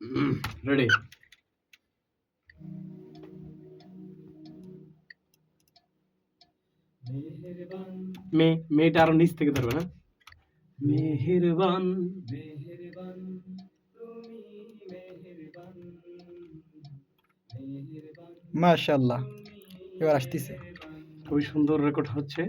Ready মে মেয়েটা আরও নিচ থেকে ধরবে না? মেহেরবান মাশাআল্লাহ এবার আসতেছে। খুবই সুন্দর রেকর্ড হচ্ছে।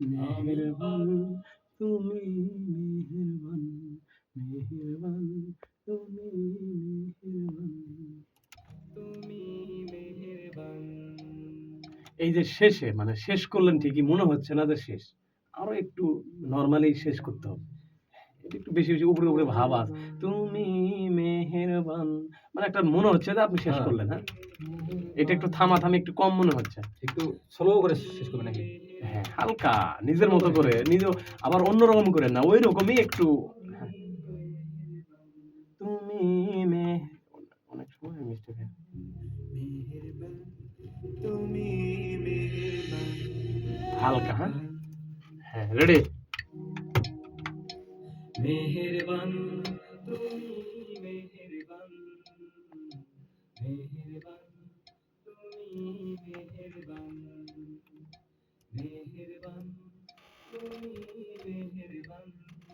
মেহেরবান তুমি মেহেরবান মেহেরবান তুমি মেহেরবান। এই যে শেষে মানে শেষ করলেন ঠিকই মনে হচ্ছে না যে শেষ। আরও একটু নর্মালি শেষ করতে হবে। একটু বেশি বেশি উপরে উপরে ভাব আছে। তুমি মেহেরবান। মানে একটা মনে হচ্ছে যে আপনি শেষ হ্যাঁ। করলেন হ্যাঁ? এটা একটু থামা থামি একটু কম মনে হচ্ছে। একটু স্লো করে শেষ করবে নাকি? হ্যাঁ হালকা নিজের মতো করে নিজে আবার অন্যরকম করে না ওই রকমই একটু। তুমি মে অনেক সময় মিস্টেক হয় হালকা হ্যাঁ? হ্যাঁ রেডি মেহেরবান তুমি মেহেরবান। মেহেরবান তুমি মেহেরবান। মেহেরবান তুমি মেহেরবান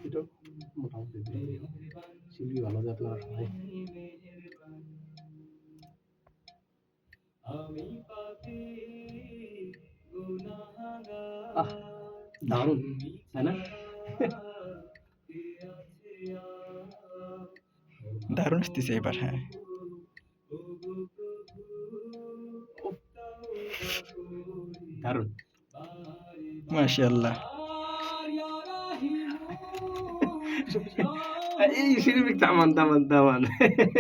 এটা মোটামুটি শিল্পী ভালো যে আপনারা সবাই আমি পাপি আহ দারুণ তাই না দারুণ আসতেছে এবার হ্যাঁ দারুণ Maşallah. İyi, şimdi tamam tamam tamam.